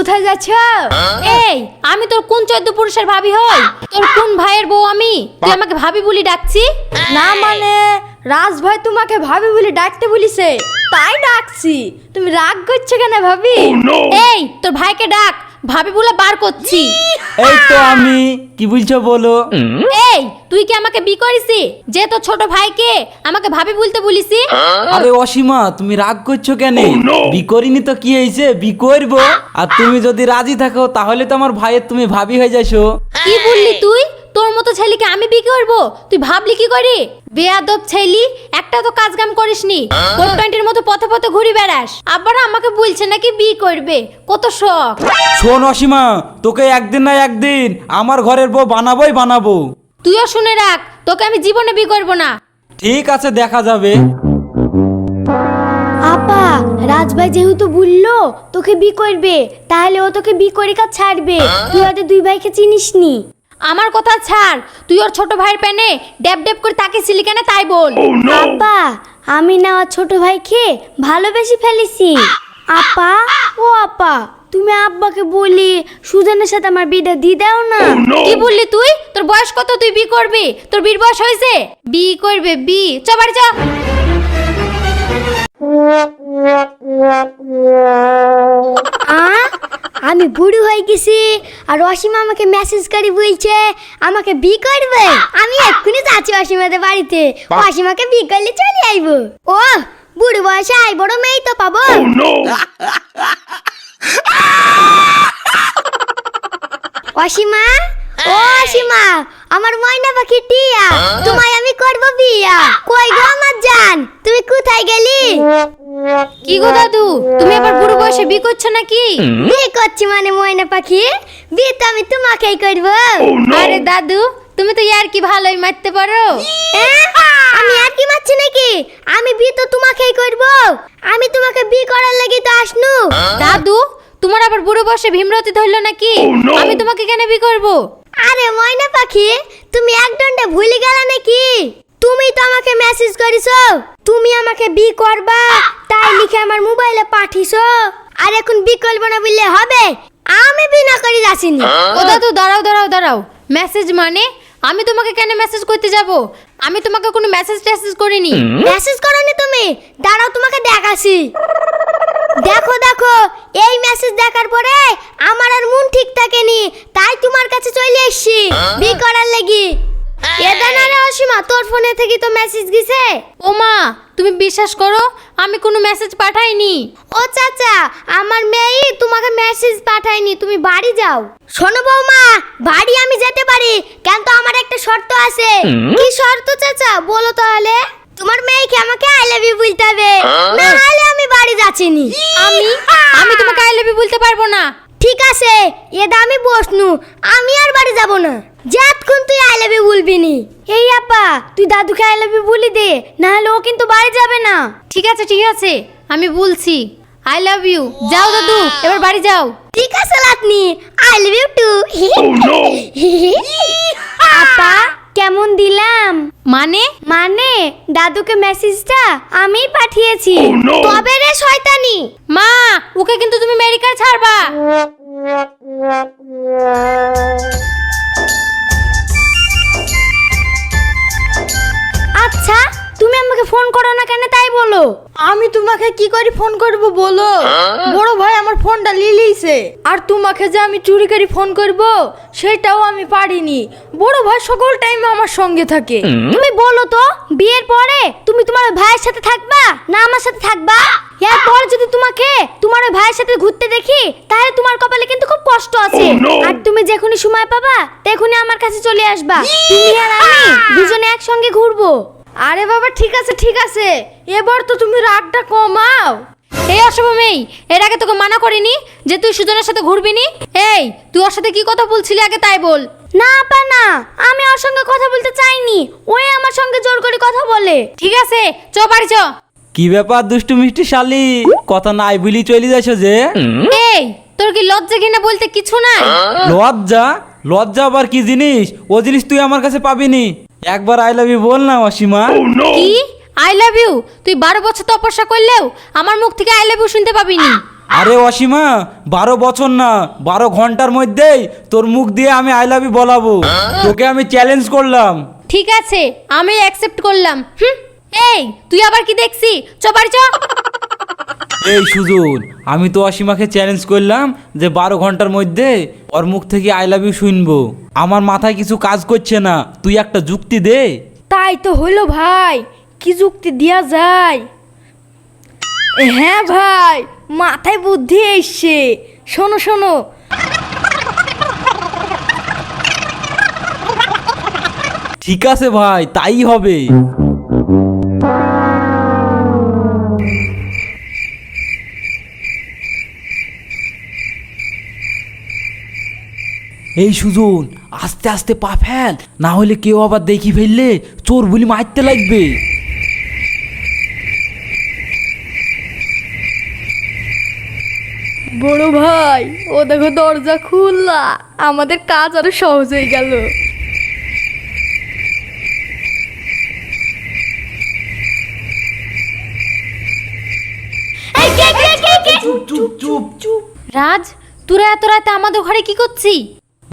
কোথায় যাচ্ছ? এই আমি তোর কোন চৈদ্দ পুরুষের ভাবি হই? তোর কোন ভাইয়ের বউ আমি? তুই আমাকে ভাবি বলি ডাকছি? না মানে রাজ ভাই তোমাকে ভাবি বলে ডাকতে বলিছে। তাই ডাকছি। তুমি রাগ করছ কেন ভাবি? এই তোর ভাইকে ডাক। ভাবি বলে বার করছি। এই তো আমি কি বলছো বলো? এই তুই কি আমাকে বি করিসি? যে তো ছোট ভাইকে আমাকে ভাবি বলতে বলিসি? আরে অসীমা তুমি রাগ করছ কেন? বি করিনি তো কি হয়েছে বি করব। আর তুমি যদি রাজি থাকো তাহলে তো আমার ভাইয়ের তুমি ভাবি হয়ে যাইছো। কি বললি তুই? তোর মতো ছেলেকে আমি বি করব? তুই ভাবলি কি করি? বেয়াদব ছেলি একটা তো কাজ কাম করিসনি কোট প্যান্টের মতো পথে পথে ঘুরি বেড়াস। আবার আমাকে বলছে নাকি বি করবে। কত শখ। শোন অসীমা তোকে একদিন না একদিন আমার ঘরের বউ বানাবোই বানাবো। তুইও শুনে রাখ তোকে আমি জীবনে বি করব না। ঠিক আছে দেখা যাবে। আপা রাজভাই যেহেতু বলল তোকে বি করবে তাহলে ও তোকে বি করে কাজ ছাড়বে? তুই ওদের দুই ভাইকে চিনিস নি আমার কথা ছাড়। তুই ওর ছোট ভাইয়ের প্যানে ড্যাব ড্যাব করে তাকিয়েছিলি কেন তাই বল। আপা আমি না ওর ছোট ভাইকে ভালোবেসে ফেলেছি। আপা ও আপা তুমি আব্বাকে বলি সুজনের সাথে আমার বিটা দিয়ে দাও না। কি বললি তুই? তোর বয়স কত? তুই বি করবি। তোর বীর বয়স হয়েছে? বি করবে বি। চ বাড়ি চ। আ? আমি বুড়ো হয়ে গেছি আর অসীমা আমাকে মেসেজ করে বলছে আমাকে বি করবে। আমি এক্ষুনি যাচ্ছি অসীমাদের বাড়িতে। অসীমাকে বি করলে চলে আইবো। ও বুড়ো বয়সে আই বড় মেয়ে তো পাবো। অসীমা ও অসীমা আমার ময়না পাখি টিয়া তোমায় আমি করব বিয়া। কই গো আমার জান তুমি কোথায় গেলি? কি গো দাদু তুমি আবার বয়সে বি করছ নাকি? বিয়ে করছি মানে ময়না পাখি। বিয়ে তো আমি তোমাকেই করব। আরে দাদু তুমি তো ইয়ার কি ভালোই মারতে পারো। আমি আর কি মারছি নাকি? আমি বিয়ে তো তোমাকেই করব। আমি তোমাকে বিয়ে করার লাগি তো আসনু। দাদু তোমার আবার বুড়ো বসে ভীমরতি ধরলো নাকি? আমি তোমাকে কেন বি করব? আরে ময়না পাখি তুমি এক দণ্ডে ভুলে গেলে নাকি? আমাকে মেসেজ করিছো? তুমি আমাকে বি করবা তাই লিখে আমার মোবাইলে পাঠিয়েছো। আর এখন বি করব না বললে হবে? আমি বিনা করে যাচ্ছিনি। ও দাদু দাঁড়াও দাঁড়াও দাঁড়াও। মেসেজ মানে? আমি তোমাকে কেন মেসেজ করতে যাব? আমি তোমাকে কোনো মেসেজ টেসেজ করিনি। মেসেজ করনি তুমি? দাঁড়াও তোমাকে দেখাছি দেখো দেখো এই মেসেজ দেখার পরে আমার আর মন ঠিক থাকেনি তাই তোমার কাছে চলে এসেছি। বি করার লাগি। এটা না রে অসীমা তোর ফোনে থেকে তো মেসেজ গেছে। ও মা তুমি বিশ্বাস করো আমি কোনো মেসেজ পাঠাইনি। ও চাচা আমার মেয়ে তোমাকে মেসেজ পাঠায়নি তুমি বাড়ি যাও। শোনো বৌমা বাড়ি আমি যেতে পারি কিন্তু আমার একটা শর্ত আছে। কি শর্ত চাচা বলো তাহলে? তোমার মেয়েকে আমাকে আই লাভ ইউ বলতে হবে। না হলে আমি বাড়ি যাচ্ছিনি আমি? আমি তোমাকে আই লাভ ইউ বলতে পারব না। ঠিক আছে এটা আমি বসনু আমি আর বাড়ি যাব না। যতক্ষণ তুই আই লাভ ইউ বলবি নি। এই আপা তুই দাদুকে আই লাভ ইউ বলি দে না হলে ও কিন্তু বাড়ি যাবে না। ঠিক আছে ঠিক আছে আমি বলছি। I love you. যাও দাদু এবার বাড়ি যাও। ঠিক আছে লাতনি আই লাভ ইউ টু। আপা কেমন দিলাম? মানে? মানে দাদুকে মেসেজটা আমি পাঠিয়েছি। তবে রে শয়তানি? মা ওকে কিন্তু তুমি মেডিকেল ছাড়বা। আচ্ছা আমাকে ফোন করো না কেন তাই বলো। আমি তোমাকে কি করে ফোন করব বলো? বড় ভাই আমার ফোনটা লিলিছে আর তোমাকে যে আমি চুরি করে ফোন করব সেটাও আমি পারিনি। বড় ভাই সকল টাইমে আমার সঙ্গে থাকে। তুমি বলো তো বিয়ের পরে তুমি তোমার ভাইয়ের সাথে থাকবা না আমার সাথে থাকবা? এরপর যদি তোমাকে তোমার ওই ভাইয়ের সাথে ঘুরতে দেখি তাহলে তোমার কপালে কিন্তু খুব কষ্ট আছে। আর তুমি যখনই সময় পাবা তখনই আমার কাছে চলে আসবা। তুমি আর আমি দুজনে একসঙ্গে ঘুরবো। আরে বাবা ঠিক আছে ঠিক আছে। এবার তো তুমি রাগটা কমাও। এই অশুভ মেয়ে এর আগে তোকে মানা করিনি যে তুই সুজনের সাথে ঘুরবি নি? এই তুই ওর সাথে কি কথা বলছিলি আগে তাই বল। না আপা না আমি ওর সঙ্গে কথা বলতে চাইনি। ওই আমার সঙ্গে জোর করে কথা বলে। ঠিক আছে চ বাড়ি চ। কি ব্যাপার দুষ্টু মিষ্টি শালি? কথা নাই বলি চলে যাইছো যে? এই তোর কি লজ্জা কিনা বলতে কিছু নাই? লজ্জা? লজ্জা আবার কি জিনিস? ও জিনিস তুই আমার কাছে পাবিনি। একবার আই লাভ ইউ বল না অসীমা কি? আই লাভ ইউ তুই বারো বছর তপস্যা করলেও আমার মুখ থেকে আই লাভ ইউ শুনতে পাবিনি। আরে অসীমা বারো বছর না বারো ঘণ্টার মধ্যেই তোর মুখ দিয়ে আমি আই লাভ ইউ বলাবো। তোকে আমি চ্যালেঞ্জ করলাম। ঠিক আছে আমি অ্যাকসেপ্ট করলাম। হুম? এই তুই আবার কি দেখছি চ বাড়ি চ। এই সুজন আমি তো অসীমাকে চ্যালেঞ্জ করলাম যে বারো ঘণ্টার মধ্যে ওর মুখ থেকে আই লাভ ইউ শুনব। আমার মাথায় কিছু কাজ করছে না তুই একটা যুক্তি দে। তাই তো হইল ভাই কি যুক্তি দেওয়া যায়? হ্যাঁ ভাই মাথায় বুদ্ধি এসছে। শোনো শোনো। ঠিক আছে ভাই তাই হবে। এই সুজন আস্তে আস্তে পা ফেল না হলে কেউ আবার দেখি ফেললে চোর বলি মারতে লাগবে। বড় ভাই ও দেখো দরজা খুললা আমাদের কাজ আরও সহজ হয়ে গেল। চুপ চুপ চুপ। রাজ তোরা এত রাতে আমাদের ঘরে কি করছি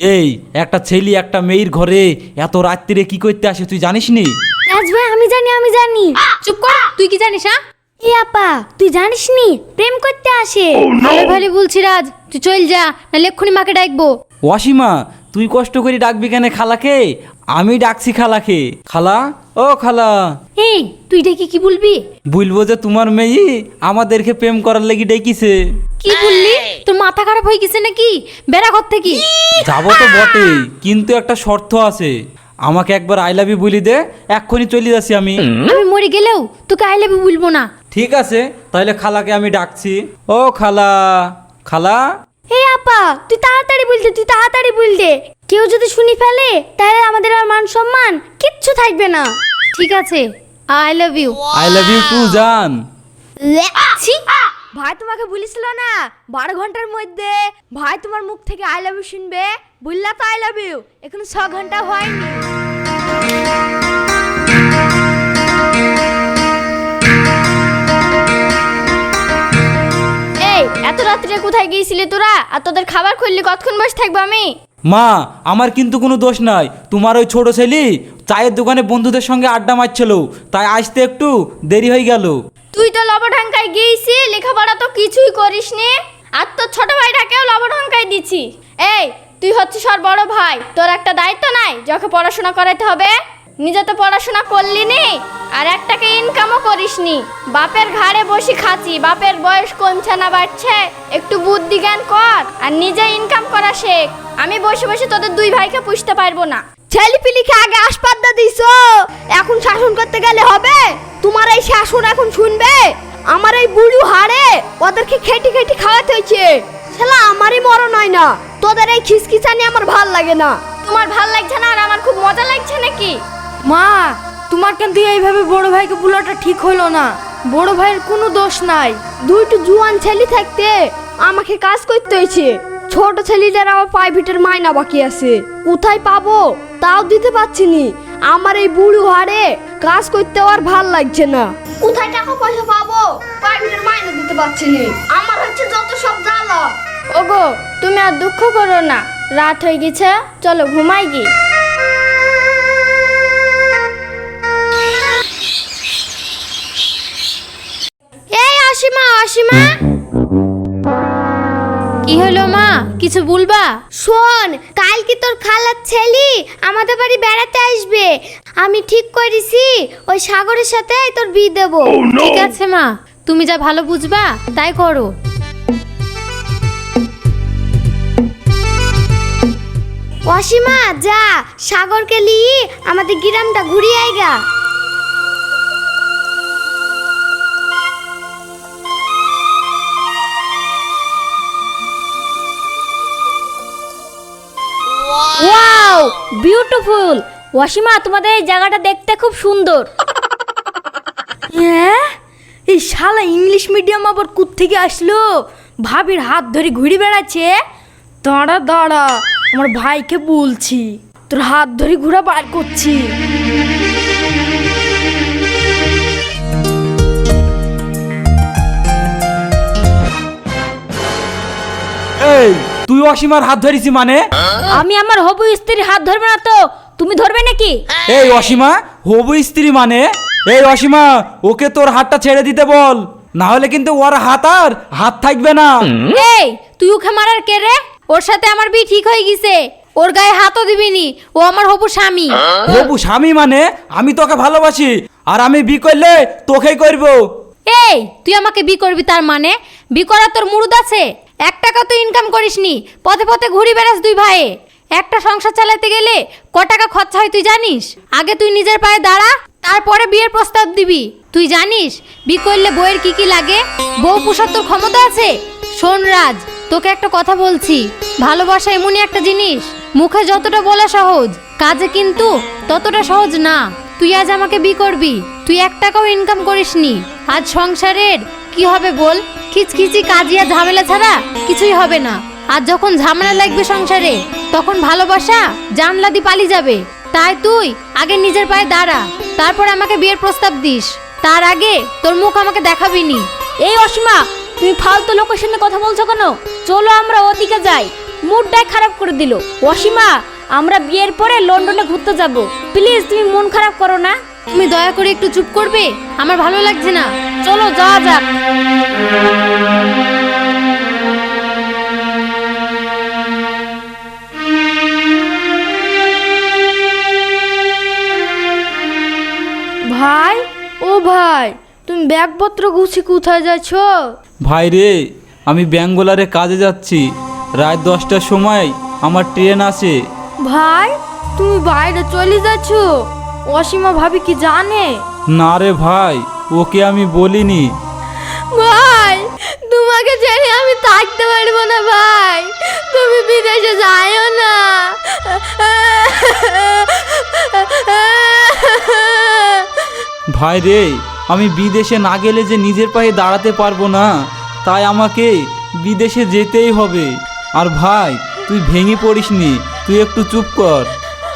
এই একটা ছেলে একটা মেয়ের ঘরে এত রাত্রিরে কি করতে আসে তুই জানিস নি? রাজ ভাই আমি জানি আমি জানি। চুপ কর তুই কি জানিস হ্যাঁ? এ আপা তুই জানিস নি? প্রেম করতে আসে। ভালো ভালো বলছি রাজ তুই চল যা না এক্ষুনি মাকে ডাকবো। ওয়াসিমা তুই কষ্ট করে ডাকবি কেন খালাকে? আমি ডাকছি খালাকে। খালা ও খালা। এই তুই ডেকে কি বলবি? বলব যে তোমার মেয়ে আমাদেরকে প্রেম করার লেগে ডেকেছে। কি বললি? তোর মাথা খারাপ হয়ে গেছে নাকি? বেড়া ঘর থেকে। যাব তো বটেই কিন্তু একটা শর্ত আছে। আমাকে একবার আই লাভ ইউ বলি দে এক্ষুনি চলে যাচ্ছি আমি। আমি মরে গেলেও তোকে আই লাভ বলব না। ঠিক আছে তাহলে খালাকে আমি ডাকছি। ও খালা খালা। হে আপা তুই তাড়াতাড়ি বলতে তুই তাড়াতাড়ি বলতে কেউ যদি শুনি ফেলে তাহলে আমাদের আর মান সম্মান কিচ্ছু থাকবে না। ঠিক আছে I love you I love you too জান। ছি! ভাই তোমাকে বলেছিল না? বারো ঘণ্টার মধ্যে ভাই তোমার মুখ থেকে আই লাভ ইউ শুনবে। বললা তো আই লাভ ইউ এখন ছ ঘণ্টা হয়নি। এই এত রাত্রে কোথায় গিয়েছিলি তোরা? আর তোদের খাবার খুললি কতক্ষণ বসে থাকব আমি? মা, আমার কিন্তু কোনো দোষ নাই। তোমার ওই ছোট ছেলে চায়ের দোকানে বন্ধুদের সঙ্গে আড্ডা মারছিল, তাই আসতে একটু দেরি হয়ে গেল। তুই তো লবঢাঙ্কায় গিয়েছি, লেখাপড়া তো কিছুই করিস নি আর তোর ছোট ভাইটাকেও লবঢাঙ্কায় দিছি। এই, তুই হচ্ছিস ওর বড় ভাই। তোর একটা দায়িত্ব নাই, যাকে পড়াশোনা করাতে হবে। নিজে তো পড়াশোনা করলি নি, আর ইনকামও করিসনি? বাপের ঘাড়ে বসে খাচ্ছি বাপের বয়স কমছে না বাড়ছে? একটু বুদ্ধি জ্ঞান কর আর নিজে ইনকাম করা শেখ। আমি বসে বসে তোদের দুই ভাইকে পুষতে পারব না। ছেলে পিলিকে আগে আসপাদ্দা দিছ এখন শাসন করতে গেলে হবে? তোমার এই শাসন এখন শুনবে? আমার এই বুড়ু হাড়ে ওদেরকে খেটি খেটি খাওয়াতে হয়েছে। শালা আমারই মরণ হয় না। তোদের এই খিসখিসানি আমার ভালো লাগে না। তোমার ভালো লাগছে না আর আমার খুব মজা লাগছে নাকি? মা তোমার কিন্তু এইভাবে বড় ভাইকে বলাটা ঠিক হলো না। বড় ভাইয়ের কোনো দোষ নাই। দুইটা জুয়ান ছেলে থাকতে আমাকে কাজ করতে হয়েছে। ছোট ছেলেদের আবার প্রাইভেটের মাইনা বাকি আছে। কোথায় পাবো? তাও দিতে পারছি নি। আমার এই বুড়ো হাড়ে কাজ করতে আর ভালো লাগছে না। কোথায় টাকা পয়সা পাবো? প্রাইভেটের মাইনা দিতে পারছি নি। আমার হচ্ছে যত সব জ্বালা। ওগো তুমি আর দুঃখ করো না। রাত হয়ে গেছে চলো ঘুমাই গি এই অসীমা অসীমা কি হলো মা? কিছু বলবা? শোন কাল কি তোর খালার ছেলি আমাদের বাড়ি বেড়াতে আসবে। আমি ঠিক করেছি ওই সাগরের সাথে তোর বিয়ে দেবো। ঠিক আছে মা। তুমি যা ভালো বুঝবা তাই করো। অসীমা যা সাগরকে নিয়ে আমাদের গ্রামটা ঘুরিয়ে আইগা বিউটিফুল ওয়াসিমা, তোমাদের এই জায়গাটা দেখতে খুব সুন্দর। হ্যাঁ? এই শালা ইংলিশ মিডিয়াম আবার থেকে আসলো? ভাবির হাত ধরে ঘুরে বেড়াচ্ছে। দাঁড়া দাঁড়া, আমার ভাইকে বলছি। তোর হাত ধরে ঘুরা বার করছি। অসীমার হাত ধরেছি মানে? আমি আমার হবু স্ত্রীর হাত ধরবে না তো তুমি ধরবে নাকি? এই অসীমা হবু স্ত্রী মানে? এই অসীমা ওকে তোর হাতটা ছেড়ে দিতে বল। না হলে কিন্তু ওর হাত আর হাত থাকবে না। এই তুই ওকে মারার কে রে? ওর সাথে আমার বিয়ে ঠিক হয়ে গেছে। ওর গায়ে হাতও দিবিনি ও আমার হবু স্বামী। হবু স্বামী মানে? আমি তোকে ভালোবাসি আর আমি বি করলে তোকেই করব। এই তুই আমাকে বি করবি তার মানে? বি করার তোর মুরুদ আছে? এক টাকা তো ইনকাম করিসনি। পথে পথে ঘুরি বেড়াস দুই ভাইয়ে। একটা সংসার চালাতে গেলে ক টাকা খরচা হয় তুই জানিস? আগে তুই নিজের পায়ে দাঁড়া, তারপরে বিয়ের প্রস্তাব দিবি। তুই জানিস বি করলে বইয়ের কি কি লাগে? বউ পোষার তোর ক্ষমতা আছে? শোন রাজ, তোকে একটা কথা বলছি। ভালোবাসা এমনই একটা জিনিস। মুখে যতটা বলা সহজ, কাজে কিন্তু ততটা সহজ না। তুই আজ আমাকে বি করবি। তুই এক টাকাও ইনকাম করিসনি। আজ সংসারের কি হবে বল? খিচখিচি, কাজিয়া, ঝামেলা ছাড়া কিছুই হবে না। আর যখন ঝামেলা লাগবে সংসারে, তখন ভালোবাসা জানলা দি পালিয়ে যাবে। তাই তুই আগে নিজের পায়ে দাঁড়া, তারপর আমাকে বিয়ের প্রস্তাব দিস। তার আগে তোর মুখ আমাকে দেখাবি নি। এই অসীমা, তুমি ফালতু লোকের সঙ্গে কথা বলছো কেন? চলো আমরা ওদিকে যাই। মুডটাই খারাপ করে দিল। অসীমা, আমরা বিয়ের পরে লন্ডনে ঘুরতে যাব। প্লিজ, তুমি মন খারাপ করো না। তুমি দয়া করে একটু চুপ করবে? আমার ভালো লাগছে না। চলো যাওয়া যাক। ভাই ও ভাই তুমি ব্যাগপত্র গুছি কোথায় যাচ্ছ? ভাই রে আমি ব্যাঙ্গোলারে কাজে যাচ্ছি। রাত দশটার সময় আমার ট্রেন আছে ভাই তুমি বাইরে চলে যাচ্ছ? অসীমা ভাবি কি জানে? না রে ভাই ওকে আমি বলিনি। ভাই তোমাকে ছেড়ে আমি থাকতে পারব না ভাই। তুমি বিদেশে যাইও না। ভাই রে আমি বিদেশে না গেলে যে নিজের পায়ে দাঁড়াতে পারব না তাই আমাকে বিদেশে যেতেই হবে। আর ভাই তুই ভেঙে পড়িসনি তুই একটু চুপ কর।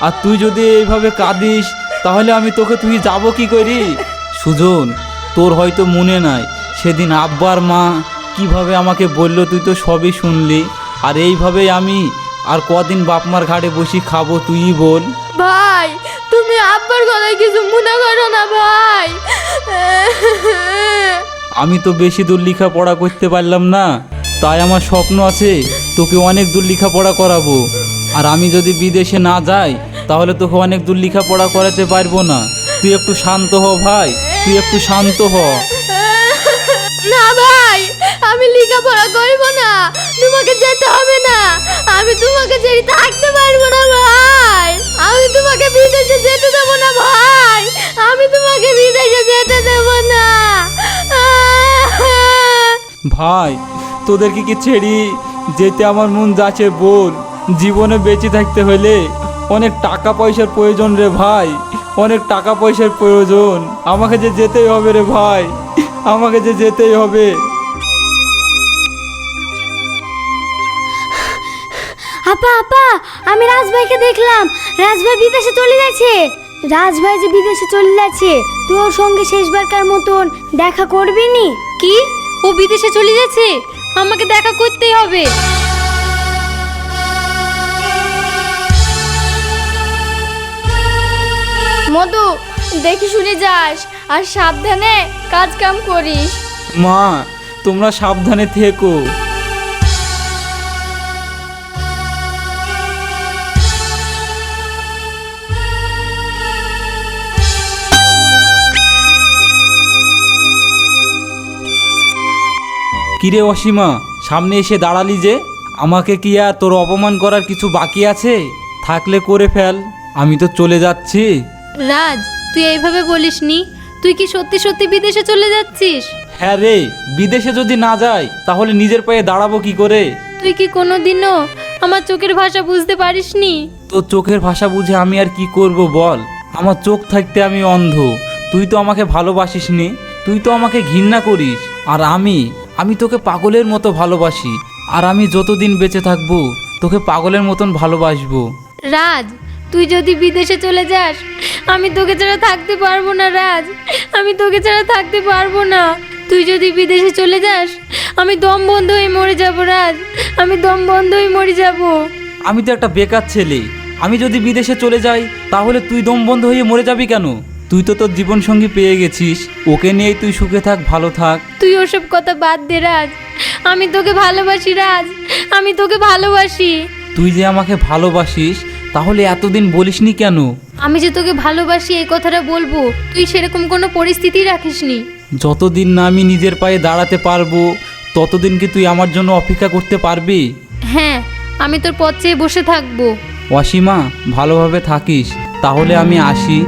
আর তুই যদি এইভাবে কাঁদিস তাহলে আমি তোকে তুই যাব কি করি? সুজন তোর হয়তো মনে নাই সেদিন আব্বার মা কীভাবে আমাকে বলল তুই তো সবই শুনলি আর এইভাবেই আমি আর কদিন বাপমার ঘাটে বসি খাব তুই বল। ভাই তুমি আব্বার কথায় কিছু মনে করো না ভাই। আমি তো বেশি দূর লেখাপড়া করতে পারলাম না তাই আমার স্বপ্ন আছে তোকে অনেক দূর লেখাপড়া করাবো আর আমি যদি বিদেশে না যাই তাহলে তোকে অনেক দূর লেখাপড়া করাতে পারব না। তুই একটু শান্ত হ ভাই তুই একটু শান্ত হ। না ভাই আমি লেখাপড়া করব না তোমাকে যেতে হবে না। আমি তোমাকে ছেড়ে থাকতে পারব না ভাই। আমি তোমাকে বিদেশে যেতে দেবো না ভাই। আমি তোমাকে বিদেশে যেতে দেবো না। ভাই তোদেরকে কি ছেড়ি যেতে আমার মন যাচ্ছে বল? জীবনে বেঁচে থাকতে হলে অনেক টাকা পয়সার প্রয়োজন রে ভাই। অনেক টাকা পয়সার প্রয়োজন। আমাকে যে যেতেই হবে রে ভাই। আমাকে যে যেতেই হবে। আপা আপা, আমি রাজভাইকে দেখলাম। রাজভাই বিদেশে চলে যাচ্ছে। রাজভাই যে বিদেশে চলে যাচ্ছে তুই ওর সঙ্গে শেষবারকার মতন দেখা করবি নি? কি? ও বিদেশে চলে যাচ্ছে? আমাকে দেখা করতেই হবে। মধু, দেখি শুনে যাস। আর সাবধানে কাজ কাম করিস। মা, তোমরা সাবধানে থেকো। কিরে অসীমা, সামনে এসে দাঁড়ালি যে? আমাকে কি আর তোর অপমান করার কিছু বাকি আছে? থাকলে করে ফেল, আমি তো চলে যাচ্ছি। রাজ তুই এইভাবে বলিস নি? তুই কি সত্যি সত্যি বিদেশে চলে যাচ্ছিস? হ্যাঁ রে বিদেশে যদি না যাই তাহলে নিজের পায়ে দাঁড়াবো কি করে? তুই কি কোনোদিনও আমার চোখের ভাষা বুঝতে পারিসনি তোর চোখের ভাষা বুঝে আমি আর কি করব বল? আমার চোখ থাকতে আমি অন্ধ। তুই তো আমাকে ভালোবাসিস নি। তুই তো আমাকে ঘৃণা করিস। আর আমি আমি তোকে পাগলের মতো ভালোবাসি। আর আমি যতদিন বেঁচে থাকব তোকে পাগলের মতন ভালোবাসবো। রাজ তুই যদি বিদেশে চলে যাস আমি তোকে ছাড়া থাকতে পারব না রাজ। আমি তোকে ছাড়া থাকতে পারব না। তুই যদি বিদেশে চলে যাস আমি দম বন্ধ হয়ে মরে যাব রাজ। আমি দম বন্ধ হয়ে মরে যাব। আমি তো একটা বেকার ছেলে। আমি যদি বিদেশে চলে যাই তাহলে তুই দম বন্ধ হয়ে মরে যাবি কেন? তুই তো তোর জীবনসঙ্গী পেয়ে গেছিস। ওকে নিয়ে তুই সুখে থাক ভালো থাক। তুই ওসব কথা বাদ দে রাজ। আমি তোকে ভালোবাসি রাজ। আমি তোকে ভালোবাসি। তুই যে আমাকে ভালোবাসিস তাহলে এতদিন বলিসনি কেন? আমি যে তোকে ভালোবাসি এই কথাটা বলব তুই সেরকম কোনো পরিস্থিতি রাখিসনি। যতদিন না আমি নিজের পায়ে দাঁড়াতে পারব ততদিন কি তুই আমার জন্য অপেক্ষা করতে পারবি? হ্যাঁ আমি তোর পথ চেয়ে বসে থাকব। অসীমা ভালোভাবে থাকিস। তাহলে আমি আসি।